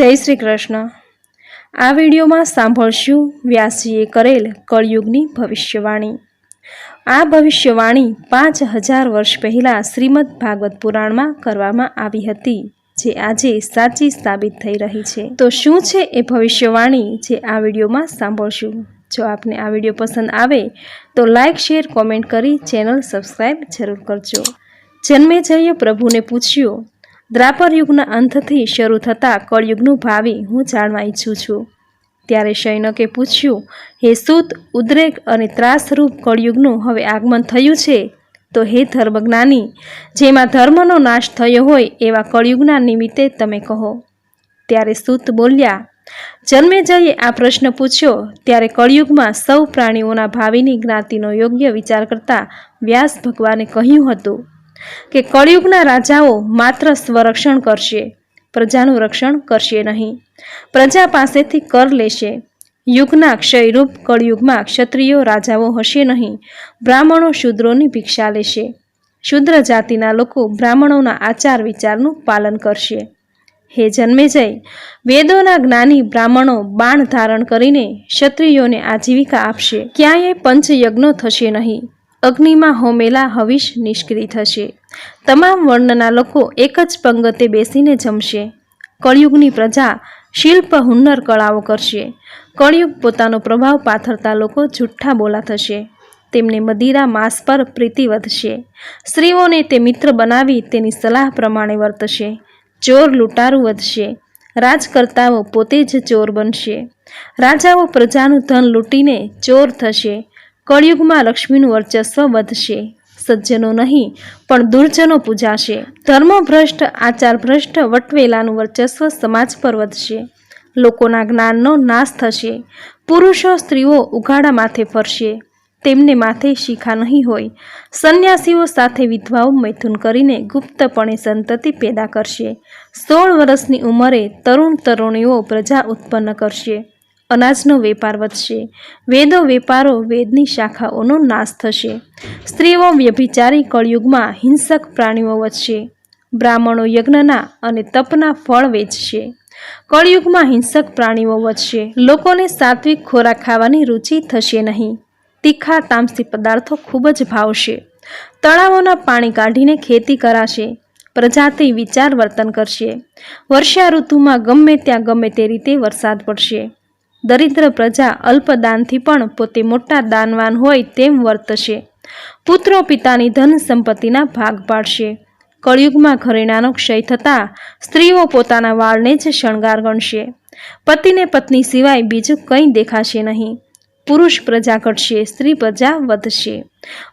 જય શ્રી કૃષ્ણ. આ વિડીયોમાં સાંભળશું વ્યાસજીએ કરેલ કળયુગની ભવિષ્યવાણી. આ ભવિષ્યવાણી પાંચ હજાર વર્ષ પહેલાં શ્રીમદ ભાગવત પુરાણમાં કરવામાં આવી હતી, જે આજે સાચી સાબિત થઈ રહી છે. તો શું છે એ ભવિષ્યવાણી જે આ વિડીયોમાં સાંભળશું? જો આપને આ વીડિયો પસંદ આવે, તો લાઇક શેર, કોમેન્ટ કરી ચેનલ સબસ્ક્રાઈબ જરૂર કરજો. જન્મે જઈએ પ્રભુને પૂછ્યું દ્રાપર યુગના અંતથી શરૂ થતા કળયુગનું ભાવિ હું જાણવા ઈચ્છું છું. ત્યારે શૈનકે પૂછ્યું, હે સૂત, ઉદ્રેક અને ત્રાસરૂપ કળયુગનું હવે આગમન થયું છે? તો હે ધર્મજ્ઞાની, જેમાં ધર્મનો નાશ થયો હોય એવા કળયુગના નિમિત્તે તમે કહો. ત્યારે સૂત બોલ્યા, જન્મે જઈએ આ પ્રશ્ન પૂછ્યો, ત્યારે કળયુગમાં સૌ પ્રાણીઓના ભાવિની જ્ઞાતિનો યોગ્ય વિચાર કરતા વ્યાસ ભગવાને કહ્યું હતું. કે કળિયુગના રાજાઓ માત્ર સ્વરક્ષણ કરશે, પ્રજાનું રક્ષણ કરશે નહીં. પ્રજા પાસેથી કર લેશે. યુગના ક્ષયરૂપ કળિયુગમાં ક્ષત્રિયો રાજાઓ હશે નહીં, બ્રાહ્મણો શૂદ્રોની ભિક્ષા લેશે. શૂદ્ર જાતિના લોકો બ્રાહ્મણોના આચાર વિચારનું પાલન કરશે. હે જન્મે જય વેદોના જ્ઞાની બ્રાહ્મણો બાણ ધારણ કરીને ક્ષત્રિયોને આજીવિકા આપશે. ક્યાંય પંચયજ્ઞો થશે નહીં. અગ્નિમાં હોમેલા હવિષ નિષ્ક્રિય થશે. તમામ વર્ણના લોકો એક જ પંગતે બેસીને જમશે. કળિયુગની પ્રજા શિલ્પ હુન્નર કળાઓ કરશે. કળિયુગ પોતાનો પ્રભાવ પાથરતા લોકો જુઠ્ઠા બોલા થશે. તેમને મદિરા માસ પર પ્રીતિ વધશે. સ્ત્રીઓને તે મિત્ર બનાવી તેની સલાહ પ્રમાણે વર્તશે. ચોર લૂંટારું વધશે. રાજકર્તાઓ પોતે જ ચોર બનશે. રાજાઓ પ્રજાનું ધન લૂંટીને ચોર થશે. કળિયુગમાં લક્ષ્મીનું વર્ચસ્વ વધશે. સજ્જનો નહીં, પણ દુર્જનો પૂજાશે. ધર્મભ્રષ્ટ, આચારભ્રષ્ટ, વટવેલાનું વર્ચસ્વ સમાજ પર વધશે. લોકોના જ્ઞાનનો નાશ થશે. પુરુષો સ્ત્રીઓ ઉઘાડા માથે ફરશે. તેમને માથે શિખા નહીં હોય. સંન્યાસીઓ સાથે વિધવાઓ મૈથુન કરીને ગુપ્તપણે સંતતિ પેદા કરશે. સોળ વર્ષની ઉંમરે તરુણ તરુણીઓ પ્રજા ઉત્પન્ન કરશે. અનાજનો વેપાર વધશે. વેદો વેપારો વેદની શાખાઓનો નાશ થશે. સ્ત્રીઓ વ્યભિચારી કળયુગમાં હિંસક પ્રાણીઓ વધશે. બ્રાહ્મણો યજ્ઞના અને તપના ફળ વેચશે. કળયુગમાં હિંસક પ્રાણીઓ વધશે. લોકોને સાત્વિક ખોરાક ખાવાની રુચિ થશે નહીં. તીખા, તામસી પદાર્થો ખૂબ જ ભાવશે. તળાવોના પાણી કાઢીને ખેતી કરાશે. પ્રજાતિ વિચાર વર્તન કરશે. વર્ષા ઋતુમાં ગમે ત્યાં ગમે તે રીતે વરસાદ પડશે. દરિદ્ર પ્રજા અલ્પદાનથી પણ પોતે મોટા દાનવાન હોય તેમ વર્તશે. પુત્રો પિતાની ધન સંપત્તિના ભાગ પાડશે. કળિયુગમાં ઘરેણાનો ક્ષય થતાં સ્ત્રીઓ પોતાના વાળને જ શણગાર ગણશે. પતિને પત્ની સિવાય બીજું કંઈ દેખાશે નહીં. પુરુષ પ્રજા ઘટશે, સ્ત્રી પ્રજા વધશે.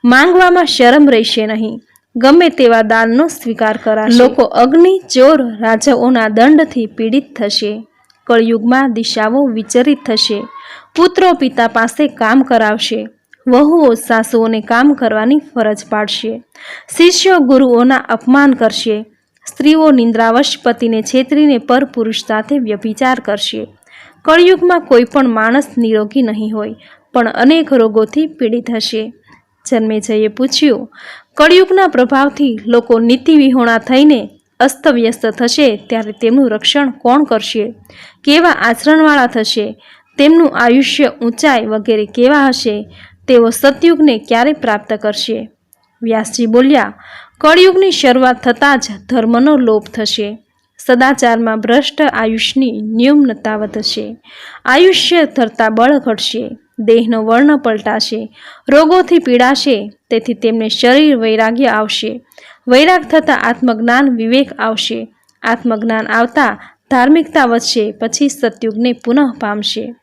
માંગવામાં શરમ રહેશે નહીં. ગમે તેવા દાનનો સ્વીકાર કરાશે. લોકો અગ્નિ, ચોર, રાજાઓના દંડથી પીડિત થશે. કળયુગમાં દિશાઓ વિચરિત થશે. પુત્રો પિતા પાસે કામ કરાવશે. વહુઓ સાસુઓને કામ કરવાની ફરજ પાડશે. શિષ્યો ગુરુઓના અપમાન કરશે. સ્ત્રીઓ નિંદ્રાવશ પતિને છેતરીને પર પુરુષ સાથે વ્યભિચાર કરશે. કળયુગમાં કોઈ પણ માણસ નિરોગી નહીં હોય, પણ અનેક રોગોથી પીડિત હશે. જન્મેજયે પૂછ્યું, કળયુગના પ્રભાવથી લોકો નીતિવિહોણા થઈને અસ્તવ્યસ્ત થશે ત્યારે તેમનું રક્ષણ કોણ કરશે? કેવા આચરણવાળા થશે? તેમનું આયુષ્ય ઊંચાઈ વગેરે કેવા હશે? તેઓ સતયુગને ક્યારે પ્રાપ્ત કરશે? વ્યાસજી બોલ્યા, કળયુગની શરૂઆત થતાં જ ધર્મનો લોપ થશે. સદાચારમાં ભ્રષ્ટ આયુષની ન્યૂનતા વધશે આયુષ્ય ધરતા બળ ઘટશે. દેહનો વર્ણ પલટાશે. રોગોથી પીડાશે. તેથી તેમને શરીર વૈરાગ્ય આવશે. વૈરાગ થતાં આત્મજ્ઞાન વિવેક આવશે. આત્મજ્ઞાન આવતા ધાર્મિકતા વધશે, પછી સતયુગને પુનઃ પામશે.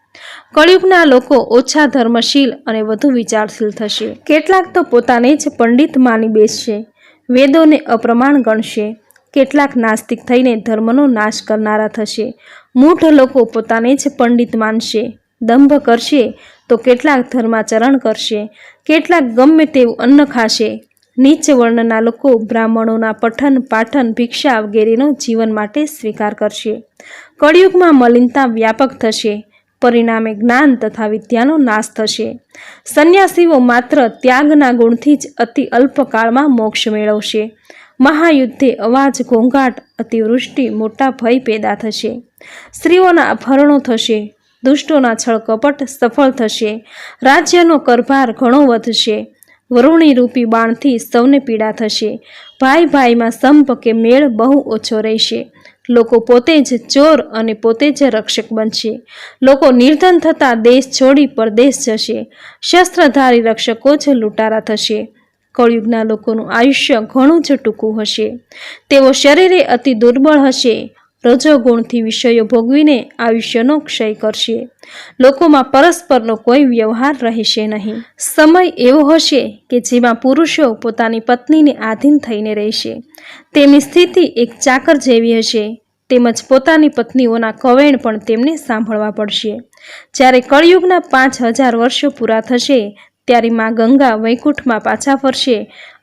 કળિયુગના લોકો ઓછા ધર્મશીલ અને વધુ વિચારશીલ થશે. કેટલાક તો પોતાને જ પંડિત માની બેસશે. વેદોને અપ્રમાણ ગણશે. કેટલાક નાસ્તિક થઈને ધર્મનો નાશ કરનારા થશે. મૂઢ લોકો પોતાને જ પંડિત માનશે. દંભ કરશે તો કેટલાક ધર્માચરણ કરશે. કેટલાક ગમે તેવું અન્ન ખાશે. નીચ વર્ણના લોકો બ્રાહ્મણોના પઠન, પાઠન, ભિક્ષા વગેરેનો જીવન માટે સ્વીકાર કરશે. કળિયુગમાં મલિનતા વ્યાપક થશે. પરિણામે જ્ઞાન તથા વિદ્યાનો નાશ થશે. સંન્યાસીઓ માત્ર ત્યાગના ગુણથી જ અતિ અલ્પકાળમાં મોક્ષ મેળવશે. મહાયુદ્ધે અવાજ, ઘોંઘાટ, અતિવૃષ્ટિ, મોટા ભય પેદા થશે. સ્ત્રીઓના અપહરણો થશે. દુષ્ટોના છળ કપટ સફળ થશે. રાજ્યનો કરભાર ઘણો વધશે. વરુણી રૂપી બાણથી સૌને પીડા થશે. ભાઈ ભાઈમાં સંપ કે મેળ બહુ ઓછો રહેશે. લોકો પોતે જ ચોર અને પોતે જ રક્ષક બનશે. લોકો નિર્ધન થતાં દેશ છોડી પરદેશ જશે. શસ્ત્રધારી રક્ષકો જ લૂંટારા થશે. કળયુગના લોકોનું આયુષ્ય ઘણું જ ટૂંકું હશે. તેઓ શરીરે અતિ દુર્બળ હશે. રજોગુણથી વિષયો ભોગવીને આયુષ્યનો ક્ષય કરશે. લોકોમાં પરસ્પરનો કોઈ વ્યવહાર રહેશે નહીં. સમય એવો હશે કે જેમાં પુરુષો પોતાની પત્નીને આધીન થઈને રહેશે. તેમની સ્થિતિ એક ચાકર જેવી હશે, તેમજ પોતાની પત્નીઓના કવેણ પણ તેમને સાંભળવા પડશે. જ્યારે કળિયુગના પાંચ હજાર વર્ષો પૂરા થશે ત્યારે માં ગંગા વૈકુંઠમાં પાછા ફરશે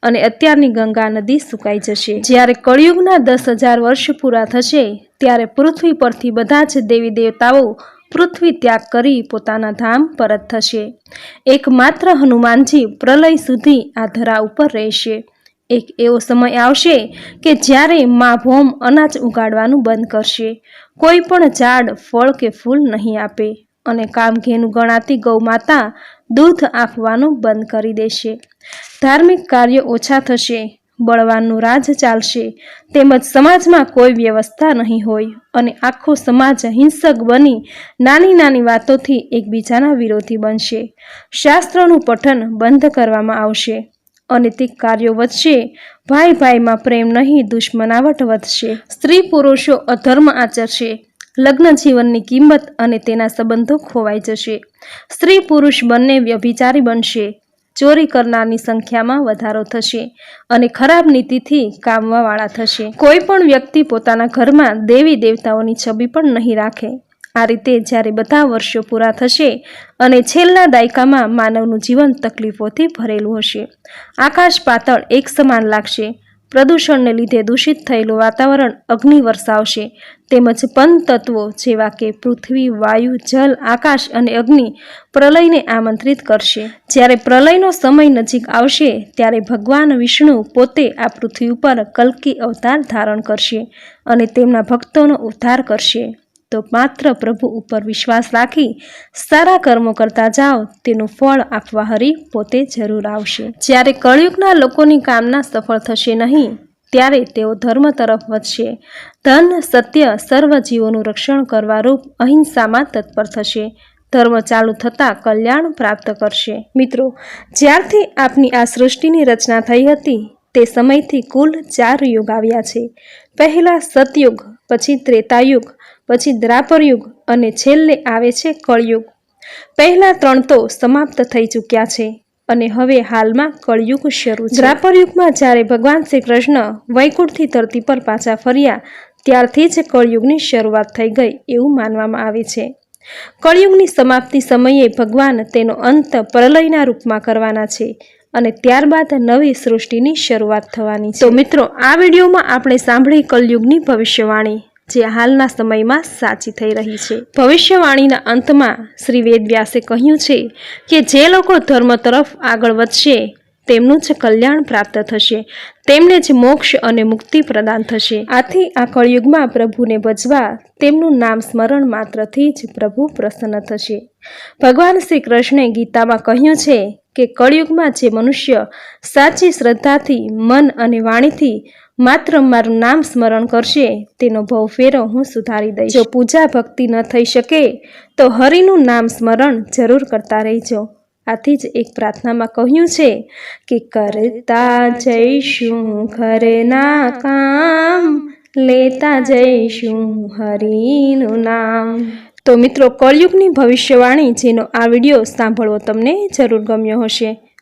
અને અત્યારની ગંગા નદી સુકાઈ જશે. જ્યારે કળિયુગના દસ હજાર વર્ષ પૂરા થશે, ત્યારે પૃથ્વી પરથી બધા જ દેવી દેવતાઓ પૃથ્વી ત્યાગ કરી પોતાના ધામ પરત થશે. એકમાત્ર હનુમાનજી પ્રલય સુધી આ ધરા ઉપર રહેશે. એક એવો સમય આવશે કે જ્યારે મા ભોમ અનાજ ઉગાડવાનું બંધ કરશે. કોઈ પણ ઝાડ, ફળ કે ફૂલ નહીં આપે અને કામઘેનું ગણાતી ગૌ માતા દૂધ આપવાનું બંધ કરી દેશે. ધાર્મિક કાર્યો ઓછા થશે, બળવાનનું રાજ ચાલશે, તેમજ સમાજમાં કોઈ વ્યવસ્થા નહીં હોય અને આખો સમાજ હિંસક બની નાની નાની વાતોથી એકબીજાના વિરોધી બનશે. શાસ્ત્રોનું પઠન બંધ કરવામાં આવશે અને તે કાર્યો વધશે. ભાઈ ભાઈમાં પ્રેમ નહીં, દુશ્મનાવટ વધશે. સ્ત્રી પુરુષો અધર્મ આચરશે. લગ્ન જીવનની કિંમત અને તેના સંબંધો ખોવાઈ જશે. સ્ત્રી પુરુષ બંને વ્યભિચારી બનશે. ચોરી કરનારની સંખ્યામાં વધારો થશે અને ખરાબ નીતિથી કામવાવાળા થશે. કોઈ પણ વ્યક્તિ પોતાના ઘરમાં દેવી દેવતાઓની છબી પણ નહીં રાખે. આ રીતે જ્યારે બધા વર્ષો પૂરા થશે અને છેલ્લા દાયકામાં માનવનું જીવન તકલીફોથી ભરેલું હશે. આકાશ પાતળ એક સમાન લાગશે. પ્રદૂષણને લીધે દૂષિત થયેલું વાતાવરણ અગ્નિ વરસાવશે. તેમજ તત્વો જેવા કે પૃથ્વી, વાયુ, જલ, આકાશ અને અગ્નિ પ્રલયને આમંત્રિત કરશે. જ્યારે પ્રલયનો સમય નજીક આવશે, ત્યારે ભગવાન વિષ્ણુ પોતે આ પૃથ્વી ઉપર કલ્કી અવતાર ધારણ કરશે અને તેમના ભક્તોનો ઉદ્ધાર કરશે. તો માત્ર પ્રભુ ઉપર વિશ્વાસ રાખી સારા કર્મો કરતા જાઓ, તેનું ફળ આપવા હરી પોતે જરૂર આવશે. જ્યારે કળિયુગના લોકોની કામના સફળ થશે નહીં, ત્યારે તેઓ ધર્મ તરફ વધશે. ધન, સત્ય, સર્વ જીવોનું રક્ષણ કરવા રૂપ અહિંસામાં તત્પર થશે. ધર્મ ચાલુ થતાં કલ્યાણ પ્રાપ્ત કરશે. મિત્રો, જ્યારથી આપની આ સૃષ્ટિની રચના થઈ હતી, તે સમયથી કુલ ચાર યુગ આવ્યા છે. પહેલા સતયુગ, પછી ત્રેતાયુગ પછી દ્રાપર યુગ અને છેલ્લે આવે છે કળયુગ. પહેલા ત્રણ તો સમાપ્ત થઈ ચૂક્યા છે અને હવે હાલમાં કળયુગ શરૂ છે. દ્રાપરયુગમાં જ્યારે ભગવાન શ્રી કૃષ્ણ વૈકુંઠથી ધરતી પર પાછા ફર્યા, ત્યારથી જ કળયુગની શરૂઆત થઈ ગઈ એવું માનવામાં આવે છે. કળયુગની સમાપ્તિ સમયે ભગવાન તેનો અંત પ્રલયના રૂપમાં કરવાના છે અને ત્યારબાદ નવી સૃષ્ટિની શરૂઆત થવાની છે. તો મિત્રો, આ વિડીયોમાં આપણે સાંભળી કલયુગની ભવિષ્યવાણી. જે હાલના સમયમાં સાચી થઈ રહી છે. ભવિષ્યવાણીના અંતમાં શ્રી વેદવ્યાસે કહ્યું છે કે જે લોકો ધર્મ તરફ આગળ વધશે, તેમનું જ કલ્યાણ પ્રાપ્ત થશે. તેમને જ મોક્ષ અને મુક્તિ પ્રદાન થશે. આથી આ કળયુગમાં પ્રભુને ભજવા તેમનું નામ સ્મરણ માત્રથી જ પ્રભુ પ્રસન્ન થશે. ભગવાન શ્રી કૃષ્ણે ગીતામાં કહ્યું છે કે કળયુગમાં જે મનુષ્ય સાચી શ્રદ્ધાથી, મન અને વાણીથી માત્ર મારું નામ સ્મરણ કરશે, તેનો ભવ ફેરો હું સુધારી દઈશ. જો પૂજા ભક્તિ ન થઈ શકે, તો હરિનું નામ સ્મરણ જરૂર કરતા રહેજો. આથી જ એક પ્રાર્થનામાં કહ્યું છે કે કરતા જઈશું ઘરના કામ, લેતા જઈશું હરિનું નામ. તો મિત્રો, કળયુગની ભવિષ્યવાણી, જેનો આ વીડિયો સાંભળવો તમને જરૂર ગમ્યો હશે.